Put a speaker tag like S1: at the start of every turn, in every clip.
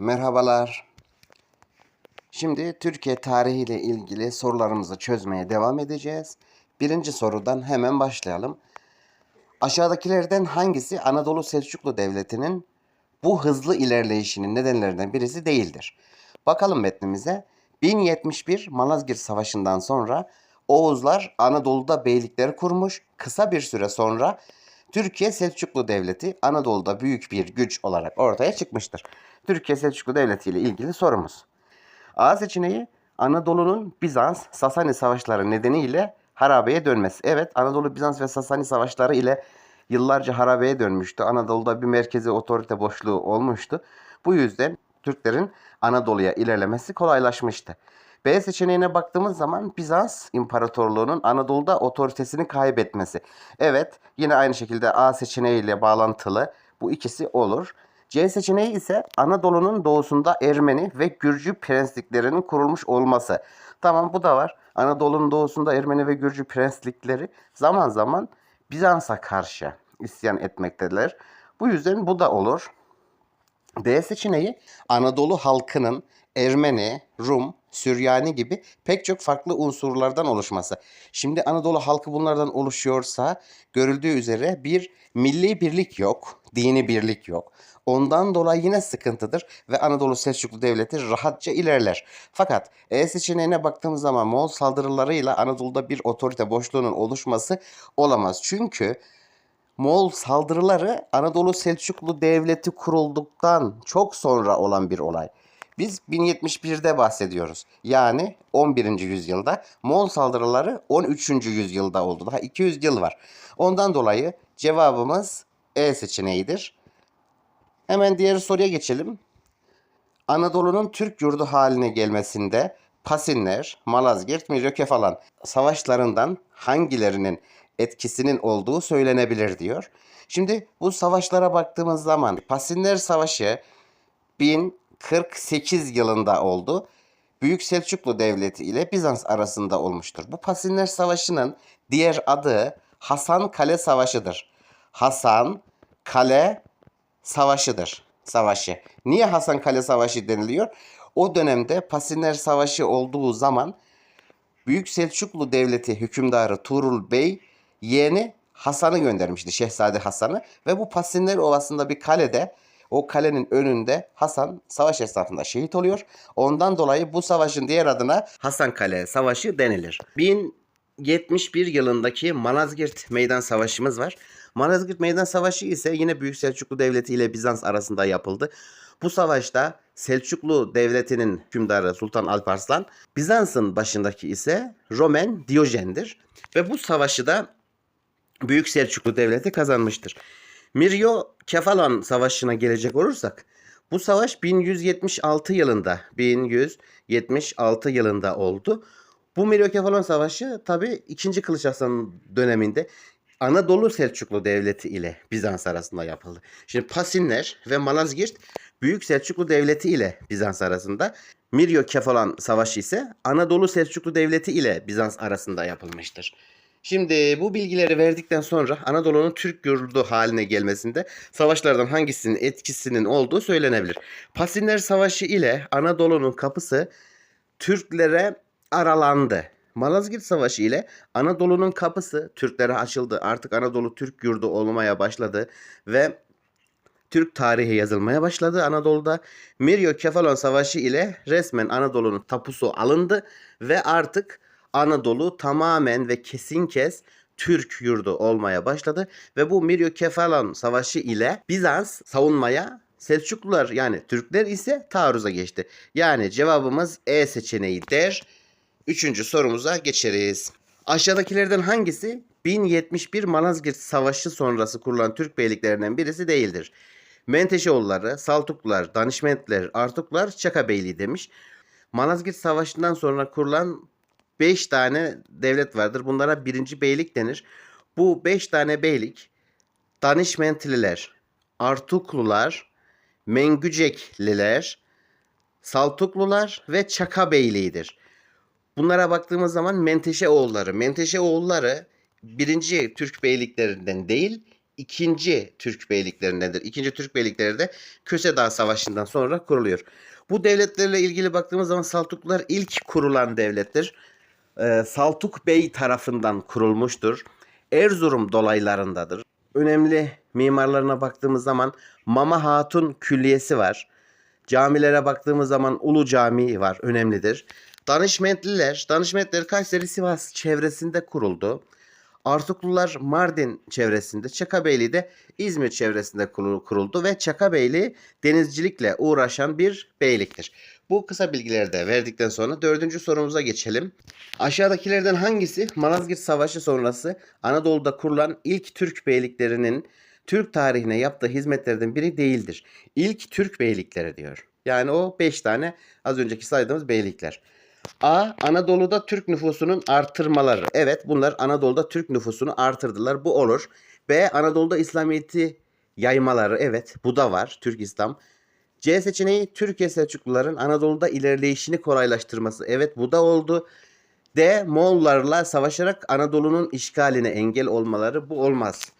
S1: Merhabalar. Şimdi Türkiye tarihi ile ilgili sorularımızı çözmeye devam edeceğiz. Birinci sorudan hemen başlayalım. Aşağıdakilerden hangisi Anadolu Selçuklu Devleti'nin bu hızlı ilerleyişinin nedenlerinden birisi değildir? Bakalım metnimize. 1071 Malazgirt Savaşı'ndan sonra Oğuzlar Anadolu'da beylikler kurmuş. Kısa bir süre sonra Türkiye Selçuklu Devleti Anadolu'da büyük bir güç olarak ortaya çıkmıştır. Türkiye Selçuklu Devleti ile ilgili sorumuz. A seçeneği Anadolu'nun Bizans Sasani savaşları nedeniyle harabeye dönmesi. Evet Anadolu Bizans ve Sasani savaşları ile yıllarca harabeye dönmüştü. Anadolu'da bir merkezi otorite boşluğu olmuştu. Bu yüzden Türklerin Anadolu'ya ilerlemesi kolaylaşmıştı. B seçeneğine baktığımız zaman Bizans İmparatorluğu'nun Anadolu'da otoritesini kaybetmesi. Evet yine aynı şekilde A seçeneğiyle bağlantılı bu ikisi olur. C seçeneği ise Anadolu'nun doğusunda Ermeni ve Gürcü prensliklerinin kurulmuş olması. Tamam bu da var. Anadolu'nun doğusunda Ermeni ve Gürcü prenslikleri zaman zaman Bizans'a karşı isyan etmektedirler. Bu yüzden bu da olur. D seçeneği Anadolu halkının Ermeni, Rum, Süryani gibi pek çok farklı unsurlardan oluşması. Şimdi Anadolu halkı bunlardan oluşuyorsa görüldüğü üzere bir milli birlik yok, dini birlik yok. Ondan dolayı yine sıkıntıdır ve Anadolu Selçuklu Devleti rahatça ilerler. Fakat E seçeneğine baktığımız zaman Moğol saldırılarıyla Anadolu'da bir otorite boşluğunun oluşması olamaz. Çünkü Moğol saldırıları Anadolu Selçuklu Devleti kurulduktan çok sonra olan bir olay. Biz 1071'de bahsediyoruz. Yani 11. yüzyılda. Moğol saldırıları 13. yüzyılda oldu. Daha 200 yıl var. Ondan dolayı cevabımız E seçeneğidir. Hemen diğer soruya geçelim. Anadolu'nun Türk yurdu haline gelmesinde Pasinler, Malazgirt, Miryokefalon savaşlarından hangilerinin etkisinin olduğu söylenebilir diyor. Şimdi bu savaşlara baktığımız zaman Pasinler Savaşı 1048 yılında oldu. Büyük Selçuklu Devleti ile Bizans arasında olmuştur. Bu Pasinler Savaşı'nın diğer adı Hasan Kale Savaşı'dır. Hasan Kale Savaşı'dır. Savaşı. Niye Hasan Kale Savaşı deniliyor? O dönemde Pasinler Savaşı olduğu zaman Büyük Selçuklu Devleti hükümdarı Tuğrul Bey yeğeni Hasan'ı göndermişti. Şehzade Hasan'ı. Ve bu Pasinler Ovası'nda bir kalede o kalenin önünde Hasan savaş esnasında şehit oluyor. Ondan dolayı bu savaşın diğer adına Hasan Kale Savaşı denilir. 1071 yılındaki Malazgirt Meydan Savaşımız var. Malazgirt Meydan Savaşı ise yine Büyük Selçuklu Devleti ile Bizans arasında yapıldı. Bu savaşta Selçuklu Devleti'nin hükümdarı Sultan Alparslan, Bizans'ın başındaki ise Roman Diyojen'dir. Ve bu savaşı da Büyük Selçuklu Devleti kazanmıştır. Miryo Kefalon Savaşı'na gelecek olursak bu savaş 1176 yılında 1176 yılında oldu. Bu Miryokefalon Savaşı tabi 2. Kılıç Arslan döneminde Anadolu Selçuklu Devleti ile Bizans arasında yapıldı. Şimdi Pasinler ve Malazgirt Büyük Selçuklu Devleti ile Bizans arasında. Miryokefalon Savaşı ise Anadolu Selçuklu Devleti ile Bizans arasında yapılmıştır. Şimdi bu bilgileri verdikten sonra Anadolu'nun Türk yurdu haline gelmesinde savaşlardan hangisinin etkisinin olduğu söylenebilir. Pasinler Savaşı ile Anadolu'nun kapısı Türklere aralandı. Malazgirt Savaşı ile Anadolu'nun kapısı Türklere açıldı. Artık Anadolu Türk yurdu olmaya başladı ve Türk tarihi yazılmaya başladı Anadolu'da. Miryokefalon Savaşı ile resmen Anadolu'nun tapusu alındı ve artık Anadolu tamamen ve kesin kes Türk yurdu olmaya başladı ve bu Miryokefalon Savaşı ile Bizans savunmaya Selçuklular yani Türkler ise taarruza geçti. Yani cevabımız E seçeneği der. Üçüncü sorumuza geçeriz. Aşağıdakilerden hangisi 1071 Malazgirt Savaşı sonrası kurulan Türk beyliklerinden birisi değildir? Menteşeoğulları, Saltuklular, Danişmentler, Artuklar, Çaka Beyliği demiş. Malazgirt Savaşı'ndan sonra kurulan 5 tane devlet vardır. Bunlara birinci beylik denir. Bu 5 tane beylik Danişmentliler, Artuklular, Mengücekliler, Saltuklular ve Çaka Beyliği'dir. Bunlara baktığımız zaman Menteşe oğulları. Menteşe oğulları birinci Türk beyliklerinden değil, ikinci Türk beyliklerindendir. İkinci Türk beylikleri de Köse Dağı Savaşı'ndan sonra kuruluyor. Bu devletlerle ilgili baktığımız zaman Saltuklular ilk kurulan devlettir. Ee, Saltuk Bey tarafından kurulmuştur. Erzurum dolaylarındadır. Önemli mimarlarına baktığımız zaman Mama Hatun Külliyesi var. Camilere baktığımız zaman Ulu Camii var, önemlidir. Danışmentliler, Danışmentler Kayseri Sivas çevresinde kuruldu. Artuklular Mardin çevresinde, Çakabeyli de İzmir çevresinde kurul- kuruldu ve Çakabeyli denizcilikle uğraşan bir beyliktir. Bu kısa bilgileri de verdikten sonra dördüncü sorumuza geçelim. Aşağıdakilerden hangisi Malazgirt Savaşı sonrası Anadolu'da kurulan ilk Türk beyliklerinin Türk tarihine yaptığı hizmetlerden biri değildir? İlk Türk beylikleri diyor. Yani o 5 tane az önceki saydığımız beylikler. A. Anadolu'da Türk nüfusunun artırmaları. Evet bunlar Anadolu'da Türk nüfusunu artırdılar. Bu olur. B. Anadolu'da İslamiyet'i yaymaları. Evet bu da var. Türk İslam. C seçeneği Türkiye Selçukluların Anadolu'da ilerleyişini kolaylaştırması. Evet bu da oldu. D. Moğollarla savaşarak Anadolu'nun işgaline engel olmaları. Bu olmaz.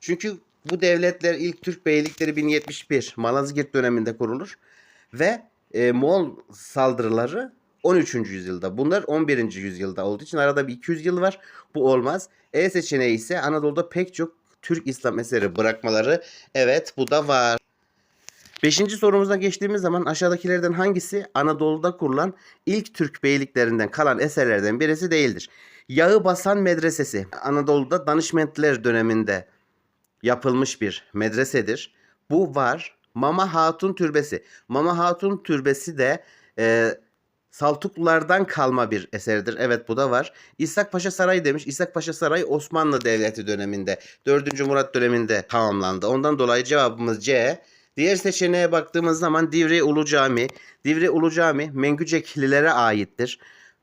S1: Çünkü bu devletler ilk Türk beylikleri 1071 Malazgirt döneminde kurulur. Ve e, Moğol saldırıları 13. yüzyılda. Bunlar 11. yüzyılda olduğu için arada bir 200 yıl var. Bu olmaz. E seçeneği ise Anadolu'da pek çok Türk İslam eseri bırakmaları. Evet bu da var. Beşinci sorumuza geçtiğimiz zaman aşağıdakilerden hangisi Anadolu'da kurulan ilk Türk beyliklerinden kalan eserlerden birisi değildir? Yağı Basan Medresesi Anadolu'da Danışmentler döneminde yapılmış bir medresedir. Bu var. Mama Hatun Türbesi. Mama Hatun Türbesi de e, Saltuklulardan kalma bir eserdir. Evet bu da var. İshak Paşa Sarayı demiş. İshak Paşa Sarayı Osmanlı Devleti döneminde 4. Murat döneminde tamamlandı. Ondan dolayı cevabımız C. Diğer seçeneğe baktığımız zaman Divri Ulu Cami. Divri Ulu Cami Mengüceklilere aittir.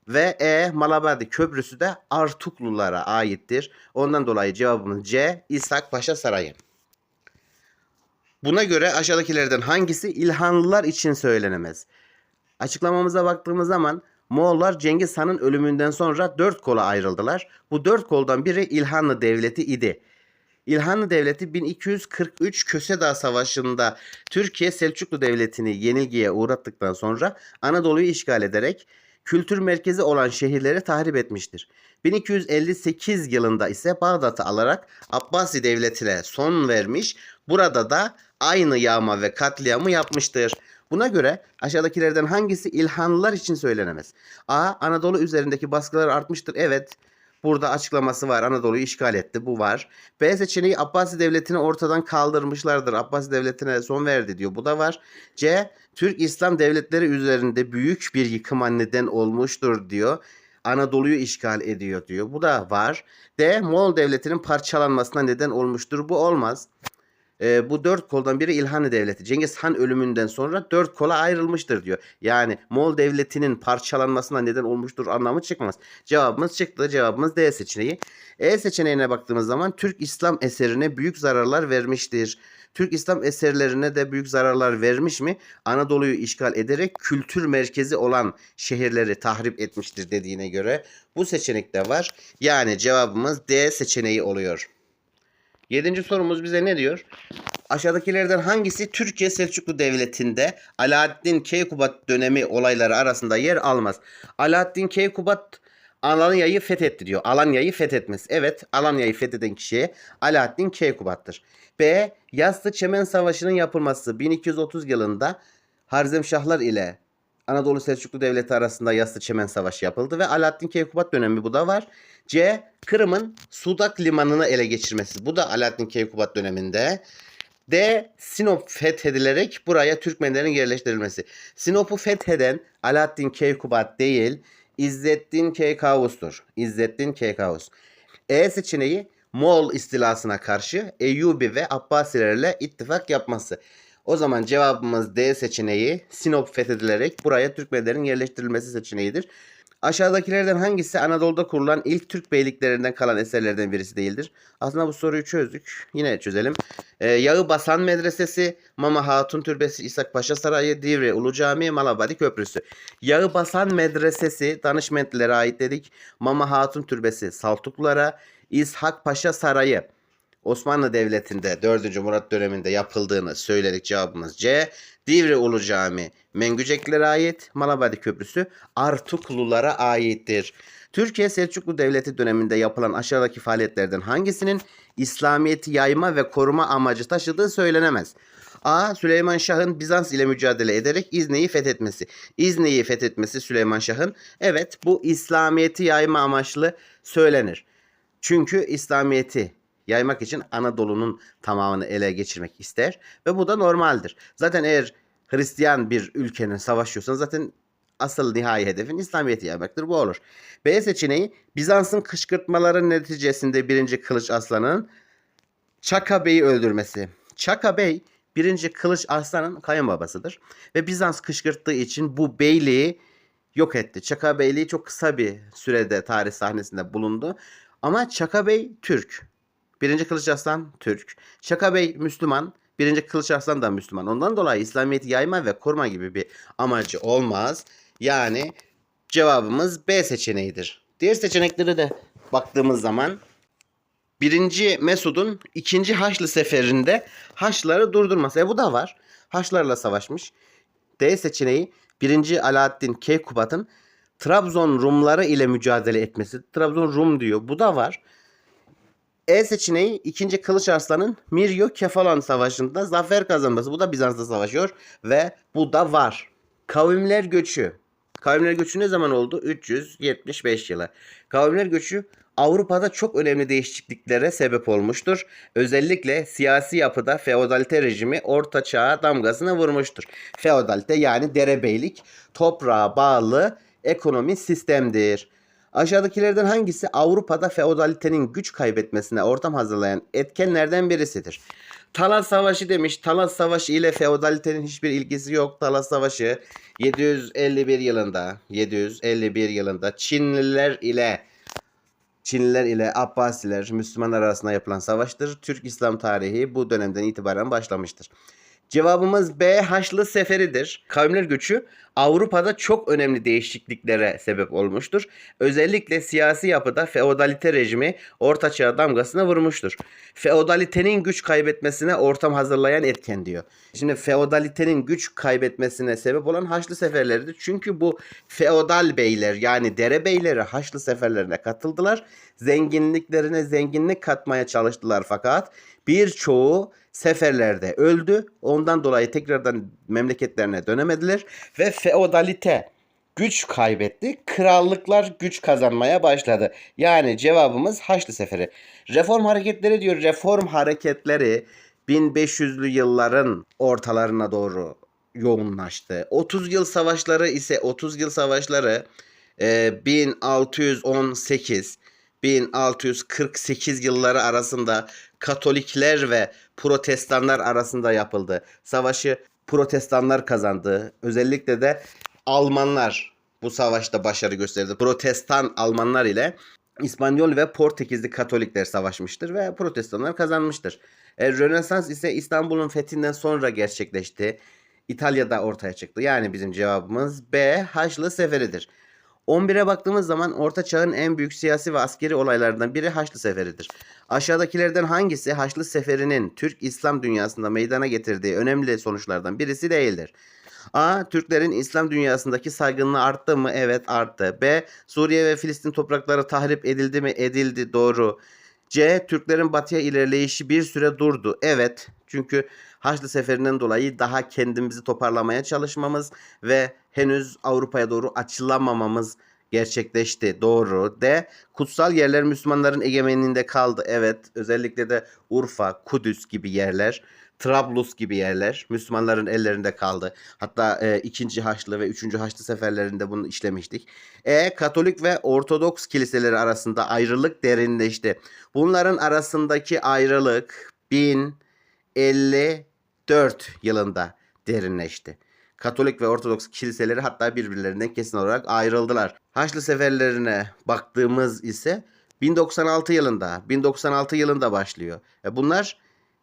S1: Ve E Malabadi Köprüsü de Artuklulara aittir. Ondan dolayı cevabımız C. İshak Paşa Sarayı. Buna göre aşağıdakilerden hangisi İlhanlılar için söylenemez? Açıklamamıza baktığımız zaman Moğollar Cengiz Han'ın ölümünden sonra dört kola ayrıldılar. Bu dört koldan biri İlhanlı Devleti idi. İlhanlı Devleti 1243 Köse Savaşı'nda Türkiye Selçuklu Devleti'ni yenilgiye uğrattıktan sonra Anadolu'yu işgal ederek kültür merkezi olan şehirleri tahrip etmiştir. 1258 yılında ise Bağdat'ı alarak Abbasi Devleti'ne son vermiş. Burada da aynı yağma ve katliamı yapmıştır. Buna göre aşağıdakilerden hangisi İlhanlılar için söylenemez? A. Anadolu üzerindeki baskılar artmıştır. Evet. Burada açıklaması var. Anadolu'yu işgal etti. Bu var. B seçeneği Abbasi Devleti'ni ortadan kaldırmışlardır. Abbasi Devleti'ne son verdi diyor. Bu da var. C. Türk İslam devletleri üzerinde büyük bir yıkıma neden olmuştur diyor. Anadolu'yu işgal ediyor diyor. Bu da var. D. Moğol Devleti'nin parçalanmasına neden olmuştur. Bu olmaz. Ee, bu dört koldan biri İlhanlı Devleti. Cengiz Han ölümünden sonra dört kola ayrılmıştır diyor. Yani Moğol Devleti'nin parçalanmasına neden olmuştur anlamı çıkmaz. Cevabımız çıktı. Cevabımız D seçeneği. E seçeneğine baktığımız zaman Türk İslam eserine büyük zararlar vermiştir. Türk İslam eserlerine de büyük zararlar vermiş mi? Anadolu'yu işgal ederek kültür merkezi olan şehirleri tahrip etmiştir dediğine göre bu seçenek de var. Yani cevabımız D seçeneği oluyor. Yedinci sorumuz bize ne diyor? Aşağıdakilerden hangisi Türkiye Selçuklu Devleti'nde Alaaddin Keykubat dönemi olayları arasında yer almaz? Alaaddin Keykubat Alanya'yı fethetti diyor. Alanya'yı fethetmez. Evet Alanya'yı fetheden kişiye Alaaddin Keykubat'tır. B. Yassı Çemen Savaşı'nın yapılması 1230 yılında Harzemşahlar ile Anadolu Selçuklu Devleti arasında Yassı Çemen Savaşı yapıldı ve Alaaddin Keykubat dönemi bu da var. C. Kırım'ın Sudak limanını ele geçirmesi. Bu da Alaaddin Keykubat döneminde. D. Sinop fethedilerek buraya Türkmenlerin yerleştirilmesi. Sinop'u fetheden Alaaddin Keykubat değil, İzzettin Keykavus'tur. İzzettin Keykavus. E seçeneği Moğol istilasına karşı Eyyubi ve Abbasilerle ittifak yapması. O zaman cevabımız D seçeneği Sinop fethedilerek buraya Türkmenlerin yerleştirilmesi seçeneğidir. Aşağıdakilerden hangisi Anadolu'da kurulan ilk Türk beyliklerinden kalan eserlerden birisi değildir? Aslında bu soruyu çözdük. Yine çözelim. Ee, Yağı Basan Medresesi, Mama Hatun Türbesi, İshak Paşa Sarayı, Divri Ulu Camii, Malabadi Köprüsü. Yağı Basan Medresesi Danışmentlilere ait dedik. Mama Hatun Türbesi Saltuklulara, İshak Paşa Sarayı Osmanlı Devleti'nde 4. Murat döneminde yapıldığını söyledik cevabımız C. Divri Ulu Cami Mengüceklere ait, Malabadi Köprüsü Artuklulara aittir. Türkiye Selçuklu Devleti döneminde yapılan aşağıdaki faaliyetlerden hangisinin İslamiyet'i yayma ve koruma amacı taşıdığı söylenemez. A. Süleyman Şah'ın Bizans ile mücadele ederek İzne'yi fethetmesi. İzne'yi fethetmesi Süleyman Şah'ın evet bu İslamiyet'i yayma amaçlı söylenir. Çünkü İslamiyet'i yaymak için Anadolu'nun tamamını ele geçirmek ister ve bu da normaldir. Zaten eğer Hristiyan bir ülkenin savaşıyorsan zaten asıl nihai hedefin İslamiyet'i yaymaktır. Bu olur. B seçeneği Bizans'ın kışkırtmaları neticesinde 1. Kılıç Aslan'ın Çaka Bey'i öldürmesi. Çaka Bey 1. Kılıç Arslan'ın kayınbabasıdır. Ve Bizans kışkırttığı için bu beyliği yok etti. Çaka Beyliği çok kısa bir sürede tarih sahnesinde bulundu. Ama Çaka Bey Türk. 1. Kılıç Arslan Türk. Çaka Bey Müslüman. 1. Kılıç Arslan da Müslüman. Ondan dolayı İslamiyet'i yayma ve koruma gibi bir amacı olmaz. Yani cevabımız B seçeneğidir. Diğer seçeneklere de baktığımız zaman Birinci Mesud'un ikinci Haçlı seferinde Haçlıları durdurması. E bu da var. Haçlılarla savaşmış. D seçeneği 1. Alaaddin Keykubat'ın Trabzon Rumları ile mücadele etmesi. Trabzon Rum diyor. Bu da var. E seçeneği 2. Kılıç Arslan'ın Miryo Kefalan Savaşı'nda zafer kazanması. Bu da Bizans'ta savaşıyor ve bu da var. Kavimler göçü. Kavimler göçü ne zaman oldu? 375 yılı. Kavimler göçü Avrupa'da çok önemli değişikliklere sebep olmuştur. Özellikle siyasi yapıda feodalite rejimi orta çağa damgasını vurmuştur. Feodalite yani derebeylik toprağa bağlı ekonomi sistemdir. Aşağıdakilerden hangisi Avrupa'da feodalitenin güç kaybetmesine ortam hazırlayan etkenlerden birisidir? Talas Savaşı demiş. Talas Savaşı ile feodalitenin hiçbir ilgisi yok. Talas Savaşı 751 yılında 751 yılında Çinliler ile Çinliler ile Abbasiler Müslümanlar arasında yapılan savaştır. Türk İslam tarihi bu dönemden itibaren başlamıştır. Cevabımız B Haçlı Seferidir. Kavimler göçü Avrupa'da çok önemli değişikliklere sebep olmuştur. Özellikle siyasi yapıda feodalite rejimi orta çağ damgasına vurmuştur. Feodalitenin güç kaybetmesine ortam hazırlayan etken diyor. Şimdi feodalitenin güç kaybetmesine sebep olan Haçlı seferleridir. Çünkü bu feodal beyler yani dere beyleri Haçlı seferlerine katıldılar. Zenginliklerine zenginlik katmaya çalıştılar fakat birçoğu seferlerde öldü. Ondan dolayı tekrardan memleketlerine dönemediler ve feodalite güç kaybetti. Krallıklar güç kazanmaya başladı. Yani cevabımız Haçlı Seferi. Reform hareketleri diyor. Reform hareketleri 1500'lü yılların ortalarına doğru yoğunlaştı. 30 yıl savaşları ise 30 yıl savaşları e, 1618 1648 yılları arasında Katolikler ve Protestanlar arasında yapıldı. Savaşı Protestanlar kazandı. Özellikle de Almanlar bu savaşta başarı gösterdi. Protestan Almanlar ile İspanyol ve Portekizli Katolikler savaşmıştır ve Protestanlar kazanmıştır. E, Rönesans ise İstanbul'un fethinden sonra gerçekleşti. İtalya'da ortaya çıktı. Yani bizim cevabımız B. Haçlı Seferidir. 11'e baktığımız zaman Orta Çağ'ın en büyük siyasi ve askeri olaylarından biri Haçlı Seferi'dir. Aşağıdakilerden hangisi Haçlı Seferi'nin Türk İslam dünyasında meydana getirdiği önemli sonuçlardan birisi değildir? A. Türklerin İslam dünyasındaki saygınlığı arttı mı? Evet arttı. B. Suriye ve Filistin toprakları tahrip edildi mi? Edildi. Doğru. C. Türklerin batıya ilerleyişi bir süre durdu. Evet. Çünkü Haçlı Seferi'nden dolayı daha kendimizi toparlamaya çalışmamız ve henüz Avrupa'ya doğru açılamamamız gerçekleşti. Doğru. D. Kutsal yerler Müslümanların egemenliğinde kaldı. Evet. Özellikle de Urfa, Kudüs gibi yerler. Trablus gibi yerler Müslümanların ellerinde kaldı. Hatta e, ikinci Haçlı ve üçüncü Haçlı seferlerinde bunu işlemiştik. E Katolik ve Ortodoks kiliseleri arasında ayrılık derinleşti. Bunların arasındaki ayrılık 1054 yılında derinleşti. Katolik ve Ortodoks kiliseleri hatta birbirlerinden kesin olarak ayrıldılar. Haçlı seferlerine baktığımız ise 1096 yılında, 1096 yılında başlıyor. E bunlar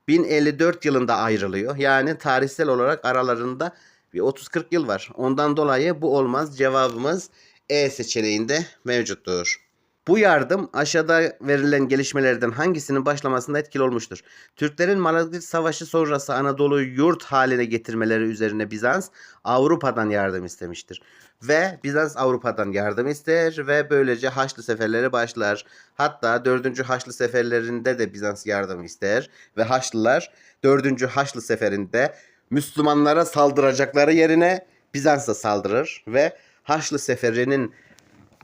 S1: 1054 yılında ayrılıyor. Yani tarihsel olarak aralarında bir 30-40 yıl var. Ondan dolayı bu olmaz. Cevabımız E seçeneğinde mevcuttur. Bu yardım aşağıda verilen gelişmelerden hangisinin başlamasında etkili olmuştur? Türklerin Malazgirt Savaşı sonrası Anadolu'yu yurt haline getirmeleri üzerine Bizans Avrupa'dan yardım istemiştir. Ve Bizans Avrupa'dan yardım ister ve böylece Haçlı seferleri başlar. Hatta 4. Haçlı seferlerinde de Bizans yardım ister ve Haçlılar 4. Haçlı seferinde Müslümanlara saldıracakları yerine Bizans'a saldırır ve Haçlı seferinin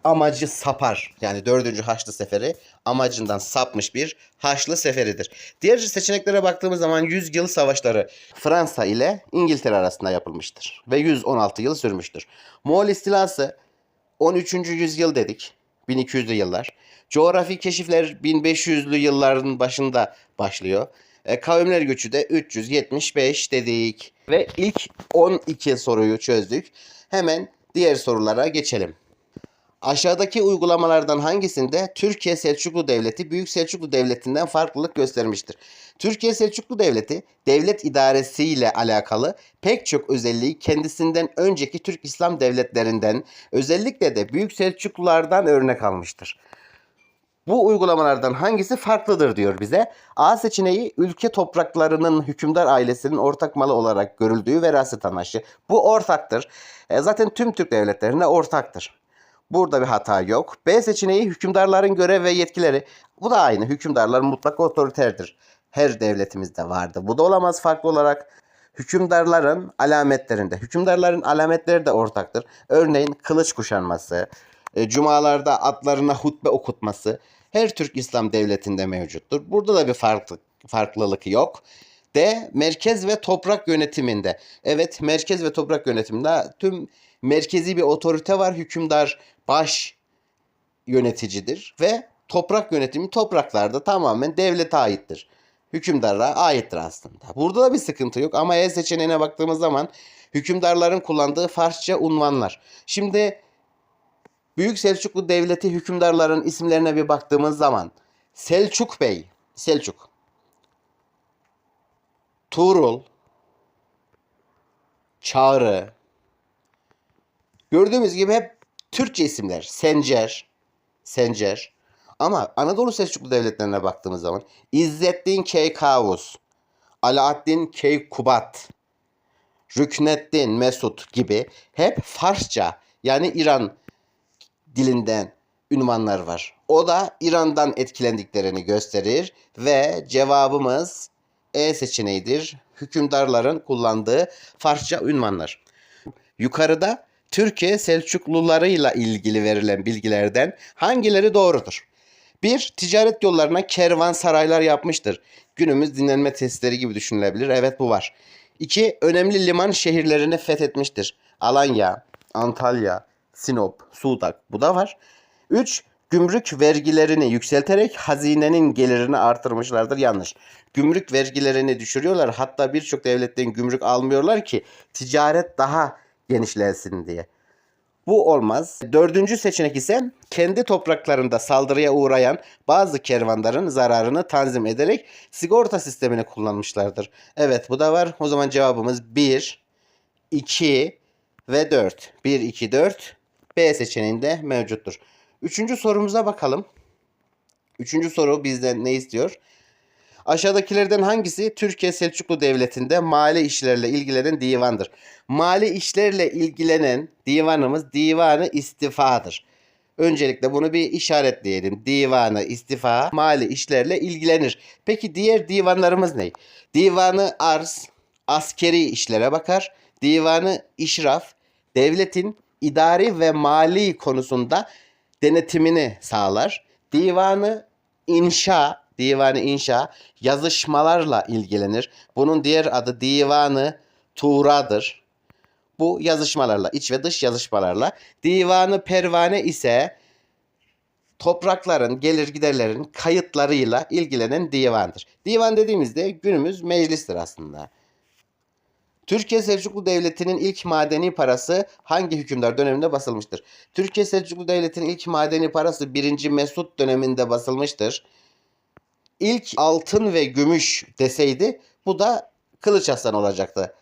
S1: amacı sapar. Yani 4. Haçlı Seferi amacından sapmış bir Haçlı Seferidir. Diğer seçeneklere baktığımız zaman 100 yıl savaşları Fransa ile İngiltere arasında yapılmıştır. Ve 116 yıl sürmüştür. Moğol istilası 13. yüzyıl dedik. 1200'lü yıllar. Coğrafi keşifler 1500'lü yılların başında başlıyor. E, kavimler göçü de 375 dedik. Ve ilk 12 soruyu çözdük. Hemen diğer sorulara geçelim. Aşağıdaki uygulamalardan hangisinde Türkiye Selçuklu Devleti Büyük Selçuklu Devleti'nden farklılık göstermiştir? Türkiye Selçuklu Devleti devlet idaresiyle alakalı pek çok özelliği kendisinden önceki Türk İslam devletlerinden özellikle de Büyük Selçuklulardan örnek almıştır. Bu uygulamalardan hangisi farklıdır diyor bize. A seçeneği ülke topraklarının hükümdar ailesinin ortak malı olarak görüldüğü veraset anlayışı. Bu ortaktır. E, zaten tüm Türk devletlerine ortaktır. Burada bir hata yok. B seçeneği hükümdarların görev ve yetkileri. Bu da aynı. Hükümdarlar mutlak otoriterdir. Her devletimizde vardı. Bu da olamaz farklı olarak. Hükümdarların alametlerinde. Hükümdarların alametleri de ortaktır. Örneğin kılıç kuşanması, e, cumalarda atlarına hutbe okutması her Türk İslam devletinde mevcuttur. Burada da bir farklı, farklılık yok. D. Merkez ve toprak yönetiminde. Evet merkez ve toprak yönetiminde tüm merkezi bir otorite var. Hükümdar baş yöneticidir ve toprak yönetimi topraklarda tamamen devlete aittir. Hükümdara aittir aslında. Burada da bir sıkıntı yok ama E seçeneğine baktığımız zaman hükümdarların kullandığı Farsça unvanlar. Şimdi Büyük Selçuklu Devleti hükümdarların isimlerine bir baktığımız zaman Selçuk Bey, Selçuk, Tuğrul, Çağrı, gördüğümüz gibi hep Türkçe isimler. Sencer, Sencer. Ama Anadolu Selçuklu devletlerine baktığımız zaman İzzettin Keykavus, Alaaddin Keykubat, Rükneddin Mesut gibi hep Farsça yani İran dilinden ünvanlar var. O da İran'dan etkilendiklerini gösterir ve cevabımız E seçeneğidir. Hükümdarların kullandığı Farsça ünvanlar. Yukarıda Türkiye Selçuklularıyla ilgili verilen bilgilerden hangileri doğrudur? 1. Ticaret yollarına kervansaraylar yapmıştır. Günümüz dinlenme tesisleri gibi düşünülebilir. Evet bu var. 2. Önemli liman şehirlerini fethetmiştir. Alanya, Antalya, Sinop, Sudak bu da var. 3. Gümrük vergilerini yükselterek hazinenin gelirini artırmışlardır. Yanlış. Gümrük vergilerini düşürüyorlar. Hatta birçok devletten gümrük almıyorlar ki ticaret daha genişlensin diye. Bu olmaz. Dördüncü seçenek ise kendi topraklarında saldırıya uğrayan bazı kervanların zararını tanzim ederek sigorta sistemini kullanmışlardır. Evet bu da var. O zaman cevabımız 1, 2 ve 4. 1, 2, 4 B seçeneğinde mevcuttur. Üçüncü sorumuza bakalım. Üçüncü soru bizden ne istiyor? Aşağıdakilerden hangisi Türkiye Selçuklu Devleti'nde mali işlerle ilgilenen divandır? Mali işlerle ilgilenen divanımız divanı istifadır. Öncelikle bunu bir işaretleyelim. Divanı istifa mali işlerle ilgilenir. Peki diğer divanlarımız ne? Divanı arz askeri işlere bakar. Divanı işraf devletin idari ve mali konusunda denetimini sağlar. Divanı inşa divanı inşa yazışmalarla ilgilenir. Bunun diğer adı divanı tuğradır. Bu yazışmalarla, iç ve dış yazışmalarla. Divanı pervane ise toprakların, gelir giderlerin kayıtlarıyla ilgilenen divandır. Divan dediğimizde günümüz meclistir aslında. Türkiye Selçuklu Devleti'nin ilk madeni parası hangi hükümdar döneminde basılmıştır? Türkiye Selçuklu Devleti'nin ilk madeni parası 1. Mesut döneminde basılmıştır ilk altın ve gümüş deseydi bu da Kılıç Aslan olacaktı.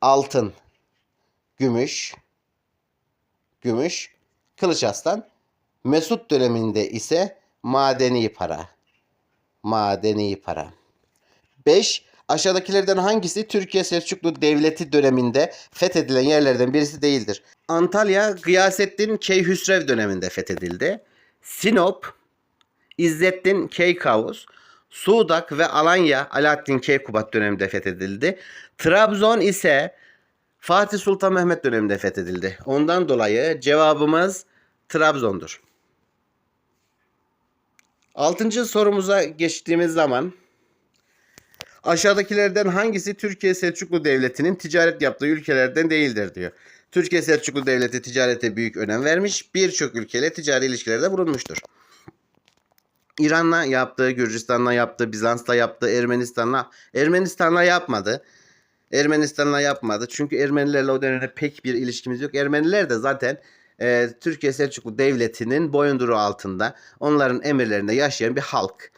S1: Altın, gümüş, gümüş, Kılıç Aslan Mesut döneminde ise madeni para. Madeni para. 5. Aşağıdakilerden hangisi Türkiye Selçuklu Devleti döneminde fethedilen yerlerden birisi değildir? Antalya Gıyasettin Keyhüsrev döneminde fethedildi. Sinop İzzettin Keykavus, Sudak ve Alanya Alaaddin Keykubat döneminde fethedildi. Trabzon ise Fatih Sultan Mehmet döneminde fethedildi. Ondan dolayı cevabımız Trabzon'dur. Altıncı sorumuza geçtiğimiz zaman aşağıdakilerden hangisi Türkiye Selçuklu Devleti'nin ticaret yaptığı ülkelerden değildir diyor. Türkiye Selçuklu Devleti ticarete büyük önem vermiş, birçok ülkeyle ticari ilişkilerde bulunmuştur. İran'la yaptı, Gürcistan'la yaptı, Bizans'la yaptı, Ermenistan'la Ermenistan'la yapmadı. Ermenistan'la yapmadı. Çünkü Ermenilerle o dönemde pek bir ilişkimiz yok. Ermeniler de zaten e, Türkiye Selçuklu Devleti'nin boyunduruğu altında onların emirlerinde yaşayan bir halk.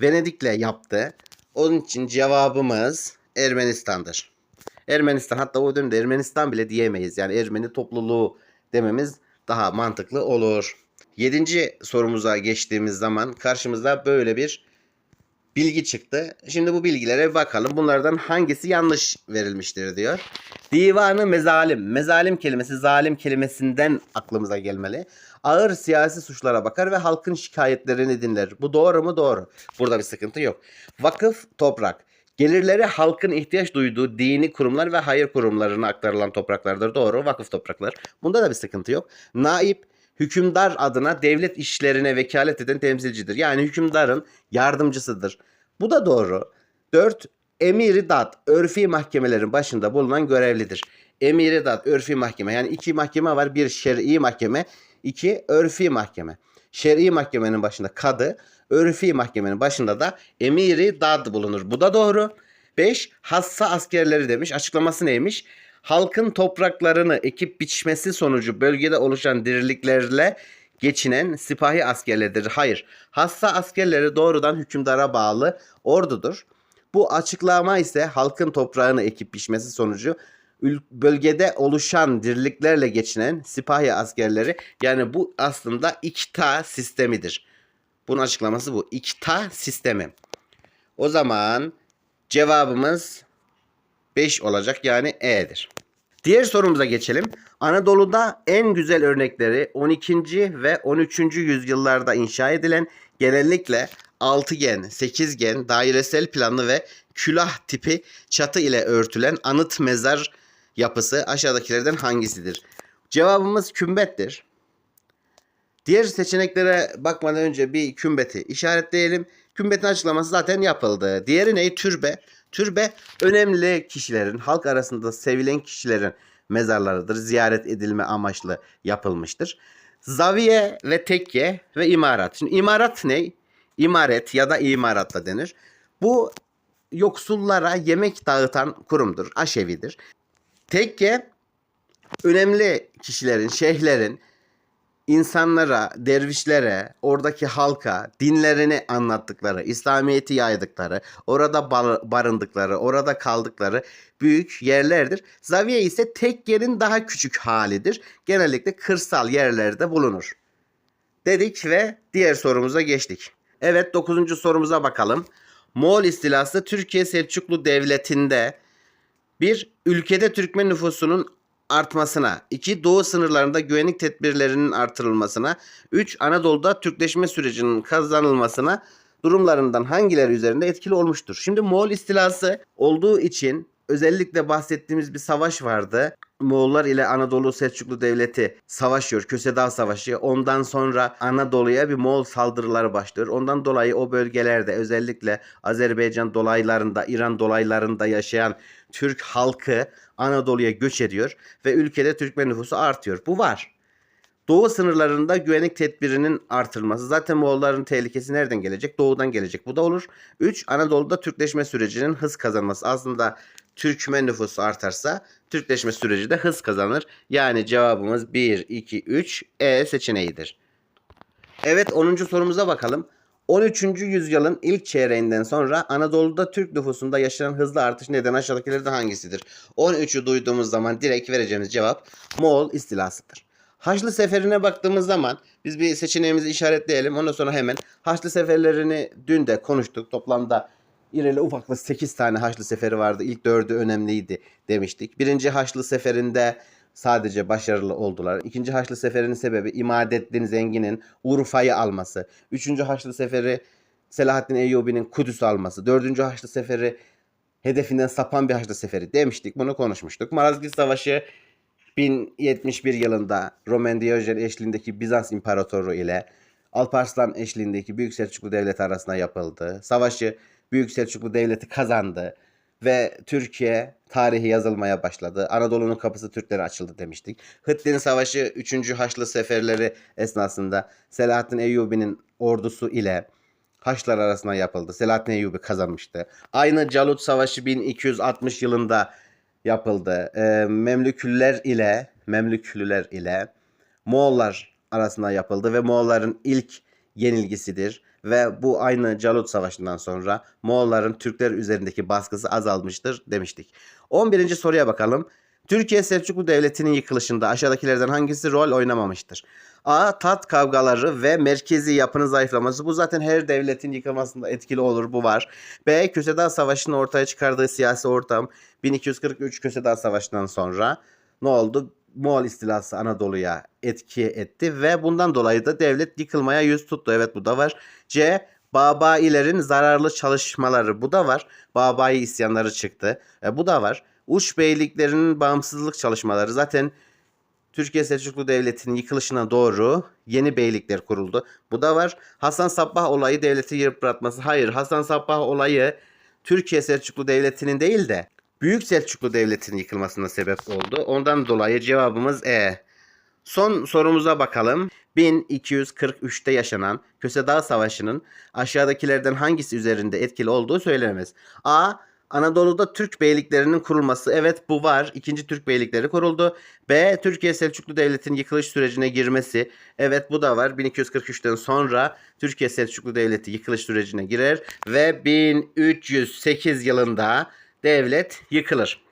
S1: Venedik'le yaptı. Onun için cevabımız Ermenistan'dır. Ermenistan hatta o dönemde Ermenistan bile diyemeyiz. Yani Ermeni topluluğu dememiz daha mantıklı olur. Yedinci sorumuza geçtiğimiz zaman karşımıza böyle bir bilgi çıktı. Şimdi bu bilgilere bakalım. Bunlardan hangisi yanlış verilmiştir diyor. Divanı mezalim. Mezalim kelimesi zalim kelimesinden aklımıza gelmeli. Ağır siyasi suçlara bakar ve halkın şikayetlerini dinler. Bu doğru mu? Doğru. Burada bir sıkıntı yok. Vakıf toprak. Gelirleri halkın ihtiyaç duyduğu dini kurumlar ve hayır kurumlarına aktarılan topraklardır. Doğru. Vakıf topraklar. Bunda da bir sıkıntı yok. Naip hükümdar adına devlet işlerine vekalet eden temsilcidir. Yani hükümdarın yardımcısıdır. Bu da doğru. 4. Emiri dat örfi mahkemelerin başında bulunan görevlidir. Emiri dat örfi mahkeme yani iki mahkeme var. Bir şer'i mahkeme, iki örfi mahkeme. Şer'i mahkemenin başında kadı, örfi mahkemenin başında da emiri dad bulunur. Bu da doğru. 5. Hassa askerleri demiş. Açıklaması neymiş? Halkın topraklarını ekip biçmesi sonucu bölgede oluşan diriliklerle geçinen sipahi askerleridir. Hayır. Hassa askerleri doğrudan hükümdara bağlı ordudur. Bu açıklama ise halkın toprağını ekip biçmesi sonucu bölgede oluşan diriliklerle geçinen sipahi askerleri yani bu aslında ikta sistemidir. Bunun açıklaması bu. İkta sistemi. O zaman cevabımız 5 olacak yani E'dir. Diğer sorumuza geçelim. Anadolu'da en güzel örnekleri 12. ve 13. yüzyıllarda inşa edilen genellikle altıgen, sekizgen, dairesel planlı ve külah tipi çatı ile örtülen anıt mezar yapısı aşağıdakilerden hangisidir? Cevabımız kümbettir. Diğer seçeneklere bakmadan önce bir kümbeti işaretleyelim. Kümbetin açıklaması zaten yapıldı. Diğeri ne? Türbe. Türbe önemli kişilerin, halk arasında sevilen kişilerin mezarlarıdır. Ziyaret edilme amaçlı yapılmıştır. Zaviye ve tekke ve imarat. Şimdi imarat ne? İmaret ya da imarat da denir. Bu yoksullara yemek dağıtan kurumdur. Aşevidir. Tekke önemli kişilerin, şeyhlerin insanlara, dervişlere, oradaki halka dinlerini anlattıkları, İslamiyet'i yaydıkları, orada bar- barındıkları, orada kaldıkları büyük yerlerdir. Zaviye ise tekkenin daha küçük halidir. Genellikle kırsal yerlerde bulunur. Dedik ve diğer sorumuza geçtik. Evet 9. sorumuza bakalım. Moğol istilası Türkiye Selçuklu Devleti'nde bir ülkede Türkmen nüfusunun artmasına, iki Doğu sınırlarında güvenlik tedbirlerinin artırılmasına, üç Anadolu'da Türkleşme sürecinin kazanılmasına durumlarından hangileri üzerinde etkili olmuştur? Şimdi Moğol istilası olduğu için özellikle bahsettiğimiz bir savaş vardı. Moğollar ile Anadolu Selçuklu Devleti savaşıyor. Köse Savaşı. Ondan sonra Anadolu'ya bir Moğol saldırıları başlıyor. Ondan dolayı o bölgelerde özellikle Azerbaycan dolaylarında, İran dolaylarında yaşayan Türk halkı Anadolu'ya göç ediyor ve ülkede Türkmen nüfusu artıyor. Bu var. Doğu sınırlarında güvenlik tedbirinin artırılması. Zaten Moğolların tehlikesi nereden gelecek? Doğudan gelecek. Bu da olur. 3. Anadolu'da Türkleşme sürecinin hız kazanması. Aslında Türkmen nüfusu artarsa Türkleşme süreci de hız kazanır. Yani cevabımız 1, 2, 3 E seçeneğidir. Evet 10. sorumuza bakalım. 13. yüzyılın ilk çeyreğinden sonra Anadolu'da Türk nüfusunda yaşanan hızlı artış nedeni aşağıdakilerden hangisidir? 13'ü duyduğumuz zaman direkt vereceğimiz cevap Moğol istilasıdır. Haçlı Seferi'ne baktığımız zaman biz bir seçeneğimizi işaretleyelim. Ondan sonra hemen Haçlı Seferlerini dün de konuştuk. Toplamda irili ufaklı 8 tane Haçlı Seferi vardı. İlk 4'ü önemliydi demiştik. Birinci Haçlı Seferi'nde sadece başarılı oldular. İkinci Haçlı Seferi'nin sebebi İmadeddin Zengin'in Urfa'yı alması. Üçüncü Haçlı Seferi Selahaddin Eyyubi'nin Kudüs'ü alması. Dördüncü Haçlı Seferi hedefinden sapan bir Haçlı Seferi demiştik. Bunu konuşmuştuk. Malazgirt Savaşı 1071 yılında Roman Diyojen eşliğindeki Bizans İmparatoru ile Alparslan eşliğindeki Büyük Selçuklu Devleti arasında yapıldı. Savaşı Büyük Selçuklu Devleti kazandı ve Türkiye tarihi yazılmaya başladı. Anadolu'nun kapısı Türklere açıldı demiştik. Hıttin Savaşı 3. Haçlı Seferleri esnasında Selahaddin Eyyubi'nin ordusu ile Haçlar arasında yapıldı. Selahaddin Eyyubi kazanmıştı. Aynı Calut Savaşı 1260 yılında yapıldı. Ee, Memlüküller ile Memlüklüler ile Moğollar arasında yapıldı ve Moğolların ilk yenilgisidir ve bu aynı Calut Savaşı'ndan sonra Moğolların Türkler üzerindeki baskısı azalmıştır demiştik. 11. soruya bakalım. Türkiye Selçuklu Devleti'nin yıkılışında aşağıdakilerden hangisi rol oynamamıştır? A. Tat kavgaları ve merkezi yapının zayıflaması. Bu zaten her devletin yıkılmasında etkili olur. Bu var. B. Kösedağ Savaşı'nın ortaya çıkardığı siyasi ortam 1243 Kösedağ Savaşı'ndan sonra ne oldu? Moğol istilası Anadolu'ya etki etti ve bundan dolayı da devlet yıkılmaya yüz tuttu. Evet bu da var. C. Babailerin zararlı çalışmaları bu da var. Babai isyanları çıktı. E, bu da var. Uç beyliklerinin bağımsızlık çalışmaları zaten Türkiye Selçuklu Devleti'nin yıkılışına doğru yeni beylikler kuruldu. Bu da var. Hasan Sabbah olayı devleti yıpratması. Hayır Hasan Sabbah olayı Türkiye Selçuklu Devleti'nin değil de Büyük Selçuklu Devleti'nin yıkılmasına sebep oldu. Ondan dolayı cevabımız E. Son sorumuza bakalım. 1243'te yaşanan Kösedağ Savaşı'nın aşağıdakilerden hangisi üzerinde etkili olduğu söylenemez. A. Anadolu'da Türk beyliklerinin kurulması. Evet bu var. İkinci Türk beylikleri kuruldu. B. Türkiye Selçuklu Devleti'nin yıkılış sürecine girmesi. Evet bu da var. 1243'ten sonra Türkiye Selçuklu Devleti yıkılış sürecine girer ve 1308 yılında devlet yıkılır.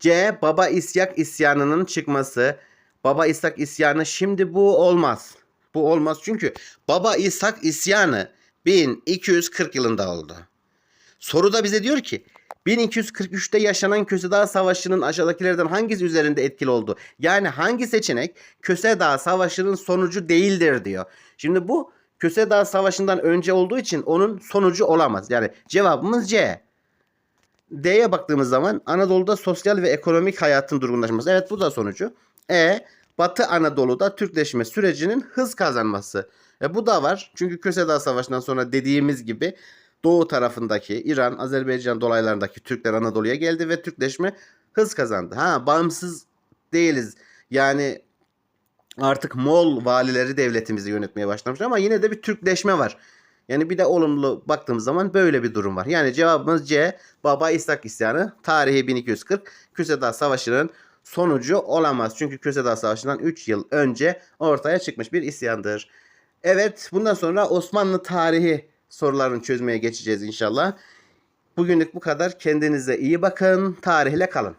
S1: C. Baba İsyak isyanının çıkması. Baba İshak isyanı şimdi bu olmaz. Bu olmaz çünkü Baba İshak isyanı 1240 yılında oldu. Soru da bize diyor ki 1243'te yaşanan Kösedağ Savaşı'nın aşağıdakilerden hangisi üzerinde etkili oldu? Yani hangi seçenek Kösedağ Savaşı'nın sonucu değildir diyor. Şimdi bu Kösedağ Savaşı'ndan önce olduğu için onun sonucu olamaz. Yani cevabımız C. D'ye baktığımız zaman Anadolu'da sosyal ve ekonomik hayatın durgunlaşması. Evet bu da sonucu. E. Batı Anadolu'da Türkleşme sürecinin hız kazanması. E, bu da var. Çünkü Kösedağ Savaşı'ndan sonra dediğimiz gibi doğu tarafındaki İran, Azerbaycan dolaylarındaki Türkler Anadolu'ya geldi ve Türkleşme hız kazandı. Ha bağımsız değiliz. Yani artık Moğol valileri devletimizi yönetmeye başlamış ama yine de bir Türkleşme var. Yani bir de olumlu baktığımız zaman böyle bir durum var. Yani cevabımız C. Baba İshak isyanı tarihi 1240 Kösedağ Savaşı'nın sonucu olamaz. Çünkü Kösedağ Savaşı'ndan 3 yıl önce ortaya çıkmış bir isyandır. Evet bundan sonra Osmanlı tarihi sorularını çözmeye geçeceğiz inşallah. Bugünlük bu kadar. Kendinize iyi bakın. Tarihle kalın.